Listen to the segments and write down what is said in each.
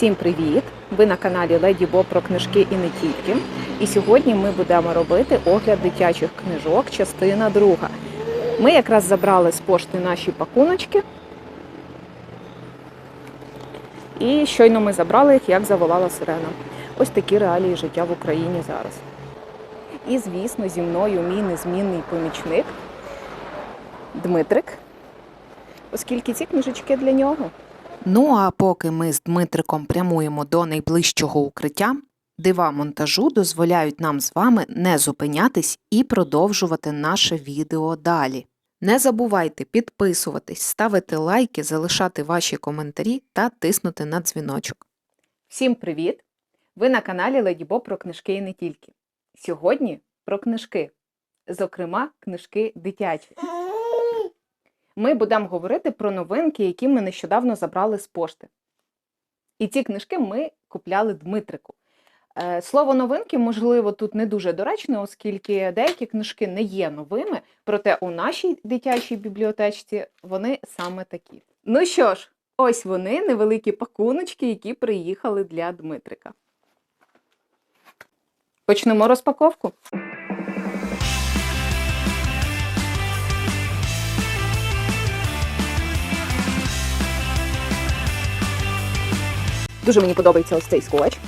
Всім привіт! Ви на каналі Леді Бо про книжки і не тільки. І сьогодні ми будемо робити огляд дитячих книжок, частина друга. Ми якраз забрали з пошти наші пакуночки. І щойно ми забрали їх, як заволала сирена. Ось такі реалії життя в Україні зараз. І, звісно, зі мною мій незмінний помічник Дмитрик, оскільки ці книжечки для нього. Ну а поки ми з Дмитриком прямуємо до найближчого укриття, дива монтажу дозволяють нам з вами не зупинятись і продовжувати наше відео далі. Не забувайте підписуватись, ставити лайки, залишати ваші коментарі та тиснути на дзвіночок. Всім привіт! Ви на каналі Леді Бо про книжки і не тільки. Сьогодні про книжки, зокрема, книжки дитячі. Ми будемо говорити про новинки, які ми нещодавно забрали з пошти. І ці книжки ми купляли Дмитрику. Е, Слово новинки, можливо, тут не дуже доречне, оскільки деякі книжки не є новими, проте у нашій дитячій бібліотечці вони саме такі. Ну що ж, ось вони, невеликі пакуночки, які приїхали для Дмитрика. Почнемо розпаковку. Дуже мені подобається ось цей скотч.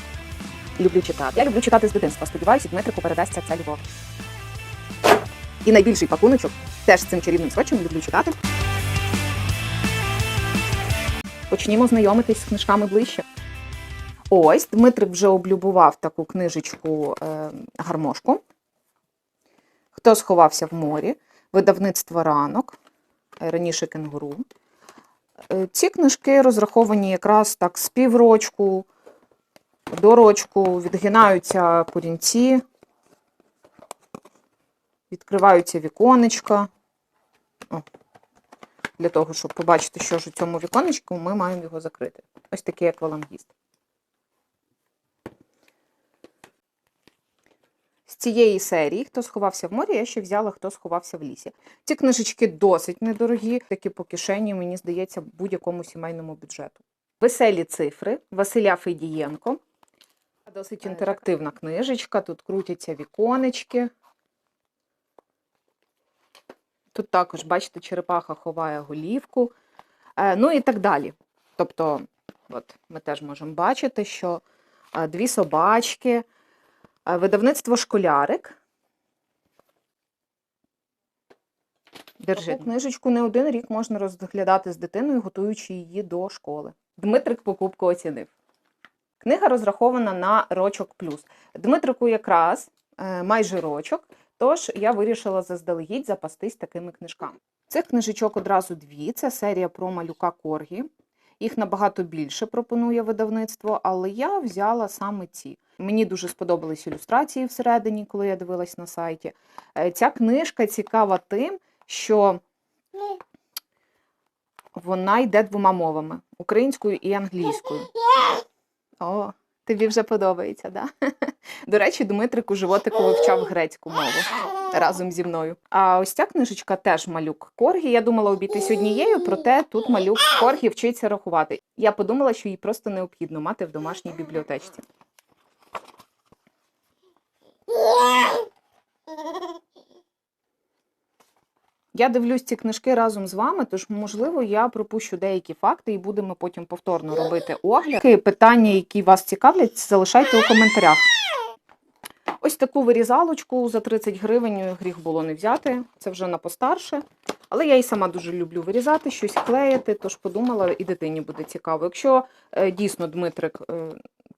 Люблю читати. Я люблю читати з дитинства. Сподіваюся, Дмитрику передасться ця любов. І найбільший пакуночок теж з цим чарівним скотчем люблю читати. Почнімо знайомитись з книжками ближче. Ось Дмитрик вже облюбував таку книжечку е, гармошку. Хто сховався в морі? Видавництво ранок, раніше кенгуру. Е, Ці книжки розраховані якраз так з піврочку до рочку, відгинаються корінці, відкриваються віконечка. О, для того, щоб побачити, що ж у цьому віконечку, ми маємо його закрити. Ось такий аквалангіст. Цієї серії, хто сховався в морі, я ще взяла, хто сховався в лісі. Ці книжечки досить недорогі, такі по кишені, мені здається, будь-якому сімейному бюджету. Веселі цифри Василя Федієнко. Досить інтерактивна книжечка. Тут крутяться віконечки. Тут також, бачите, черепаха ховає голівку. Е, Ну і так далі. Тобто, от ми теж можемо бачити, що е, дві собачки, е, видавництво школярик. Держи. Таку книжечку не один рік можна розглядати з дитиною, готуючи її до школи. Дмитрик покупку оцінив. Книга розрахована на рочок плюс. Дмитрику якраз е, майже рочок, тож я вирішила заздалегідь запастись такими книжками. Цих книжечок одразу дві. Це серія про малюка Коргі. Їх набагато більше пропонує видавництво, але я взяла саме ці. Мені дуже сподобались ілюстрації всередині, коли я дивилась на сайті. Е, Ця книжка цікава тим, що вона йде двома мовами українською і англійською. О, тобі вже подобається, да? До речі, Дмитрик у животику вивчав грецьку мову разом зі мною. А ось ця книжечка теж малюк Коргі. Я думала обійтись однією, проте тут малюк Коргі вчиться рахувати. Я подумала, що їй просто необхідно мати в домашній бібліотечці. Я дивлюсь ці книжки разом з вами, тож, можливо, я пропущу деякі факти і будемо потім повторно робити огляд. Питання, які вас цікавлять, залишайте у коментарях. Ось таку вирізалочку за 30 гривень гріх було не взяти. Це вже на постарше. Але я і сама дуже люблю вирізати, щось клеїти, тож подумала, і дитині буде цікаво. Якщо е, дійсно Дмитрик е,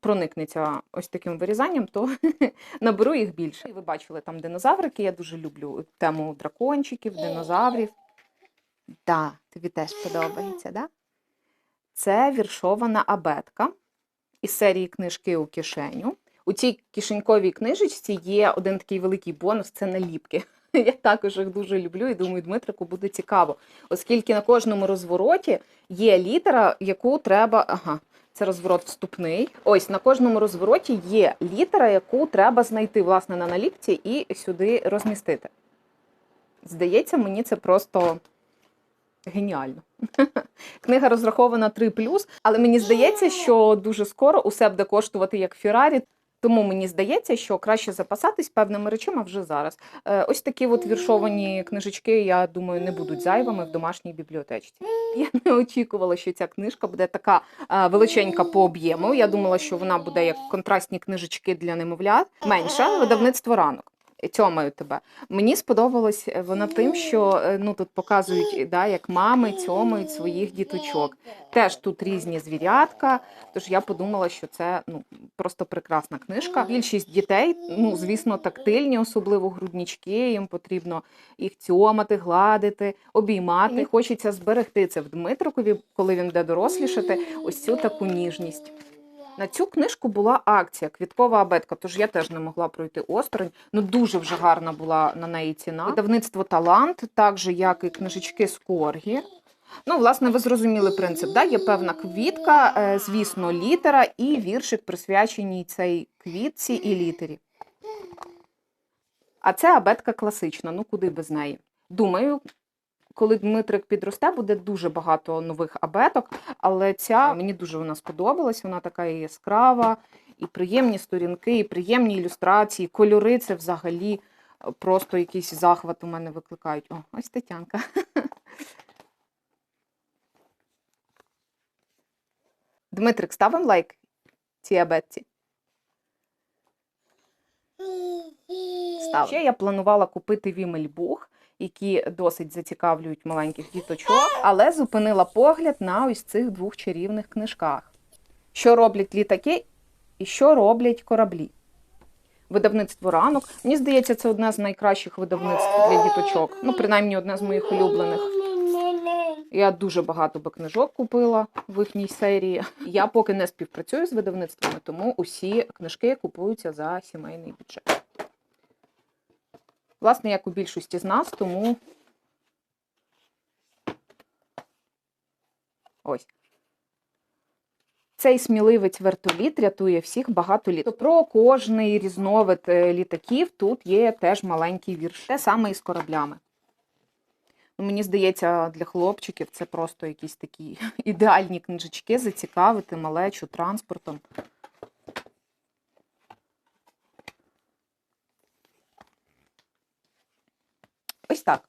проникнеться ось таким вирізанням, то наберу їх більше. І ви бачили там динозаврики. Я дуже люблю тему дракончиків, динозаврів. Да, тобі теж подобається, да? Це віршована абетка із серії книжки у кишеню. У цій кишеньковій книжечці є один такий великий бонус це наліпки. Я також їх дуже люблю і думаю, Дмитрику буде цікаво, оскільки на кожному розвороті є літера, яку треба. Ага, це розворот вступний. Ось на кожному розвороті є літера, яку треба знайти власне на наліпці і сюди розмістити. Здається, мені це просто Геніально. Книга розрахована 3 але мені здається, що дуже скоро усе буде коштувати як Феррарі. Тому мені здається, що краще запасатись певними речами вже зараз. Е, Ось такі от віршовані книжечки, я думаю, не будуть зайвими в домашній бібліотечці. Я не очікувала, що ця книжка буде така е, величенька по об'єму. Я думала, що вона буде як контрастні книжечки для немовлят. Менша видавництво ранок. Тьомаю тебе. Мені сподобалась е, вона тим, що е, ну тут показують, да, як мами цьомають своїх діточок. Теж тут різні звірятка. Тож я подумала, що це ну просто прекрасна книжка. Більшість дітей, ну звісно, тактильні, особливо груднічки. Їм потрібно їх цьомати, гладити, обіймати. Хочеться зберегти це в Дмитрикові, коли він буде дорослішати. Ось цю таку ніжність. На цю книжку була акція квіткова абетка, тож я теж не могла пройти осторонь. Ну дуже вже гарна була на неї ціна. Видавництво Талант, так же як і книжечки з Коргі. Ну, власне, ви зрозуміли принцип. Да? Є певна квітка, е, звісно, літера і віршик присвячений цій квітці і літері. А це абетка класична, ну куди без неї. Думаю, коли Дмитрик підросте, буде дуже багато нових абеток, але ця мені дуже вона сподобалась. Вона така і яскрава, і приємні сторінки, і приємні ілюстрації, кольори це взагалі е, просто якийсь захват у мене викликають. О, ось Тетянка. Дмитрик, ставимо лайк цій абетці. Став. Ще я планувала купити вімельбух, які досить зацікавлюють маленьких діточок, але зупинила погляд на ось цих двох чарівних книжках. Що роблять літаки і що роблять кораблі. Видавництво ранок. Мені здається, це одне з найкращих видавництв для діточок. Ну, принаймні, одне з моїх улюблених. Я дуже багато би книжок купила в їхній серії. Я поки не співпрацюю з видавництвами, тому усі книжки купуються за сімейний бюджет. Власне, як у більшості з нас, тому ось. Цей сміливець вертоліт рятує всіх багато літ. Про кожний різновид е, літаків тут є теж маленький вірш. Те саме і з кораблями. Ну, мені здається, для хлопчиків це просто якісь такі ідеальні книжечки, зацікавити малечу транспортом. Ось так.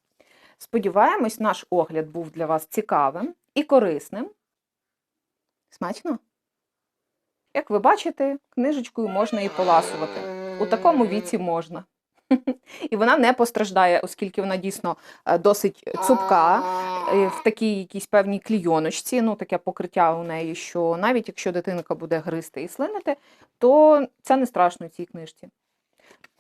Сподіваємось, наш огляд був для вас цікавим і корисним. Смачно? Як ви бачите, книжечкою можна і поласувати. У такому віці можна. І вона не постраждає, оскільки вона дійсно е, досить цупка, е, в такій якійсь певній клійоночці, ну таке покриття у неї, що навіть якщо дитинка буде гризти і слинити, то це не страшно цій книжці.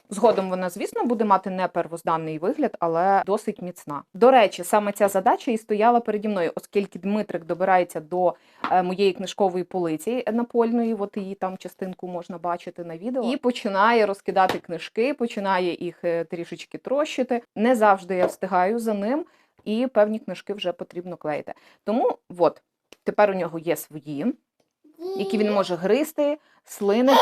Згодом вона, звісно, буде мати не первозданний вигляд, але досить міцна. До речі, саме ця задача і стояла переді мною, оскільки Дмитрик добирається до е, моєї книжкової полиці напольної, от її там частинку можна бачити на відео, і починає розкидати книжки, починає їх е, трішечки трощити. Не завжди я встигаю за ним, і певні книжки вже потрібно клеїти. Тому от тепер у нього є свої, які він може гризти, слинити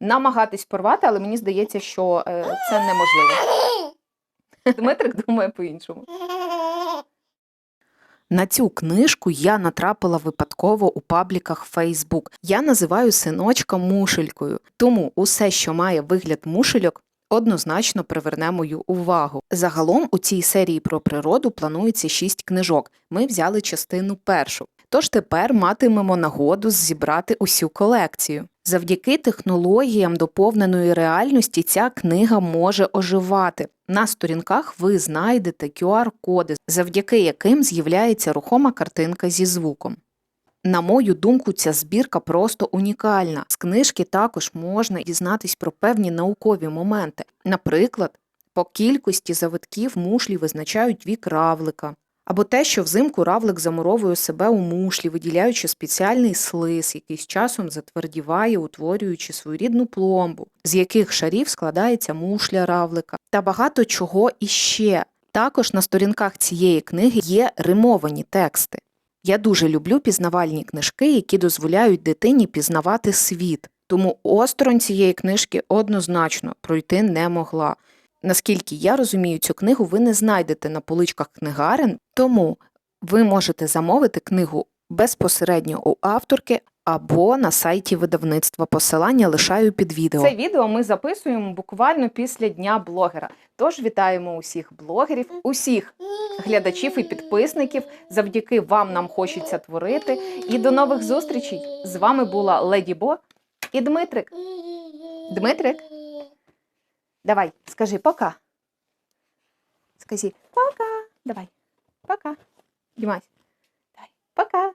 намагатись порвати, але мені здається, що е, це неможливо. Дмитрик думає по-іншому. На цю книжку я натрапила випадково у пабліках Facebook. Я називаю синочка мушелькою, тому усе, що має вигляд мушельок, однозначно приверне мою увагу. Загалом у цій серії про природу планується шість книжок. Ми взяли частину першу. Тож тепер матимемо нагоду зібрати усю колекцію. Завдяки технологіям доповненої реальності ця книга може оживати. На сторінках ви знайдете QR-коди, завдяки яким з'являється рухома картинка зі звуком. На мою думку, ця збірка просто унікальна. З книжки також можна дізнатись про певні наукові моменти. Наприклад, по кількості завитків мушлі визначають вік равлика. Або те, що взимку равлик замуровує себе у мушлі, виділяючи спеціальний слиз, який з часом затвердіває, утворюючи свою рідну пломбу, з яких шарів складається мушля равлика, та багато чого іще. Також на сторінках цієї книги є римовані тексти. Я дуже люблю пізнавальні книжки, які дозволяють дитині пізнавати світ, тому осторонь цієї книжки однозначно пройти не могла. Наскільки я розумію, цю книгу ви не знайдете на поличках книгарен, тому ви можете замовити книгу безпосередньо у авторки або на сайті видавництва. Посилання лишаю під відео. Це відео ми записуємо буквально після дня блогера. Тож вітаємо усіх блогерів, усіх глядачів і підписників. Завдяки вам нам хочеться творити. І до нових зустрічей. З вами була Леді Бо і Дмитрик. Дмитрик, Давай, скажи пока. Скажи пока. Давай. Пока. Димась. Давай. Пока.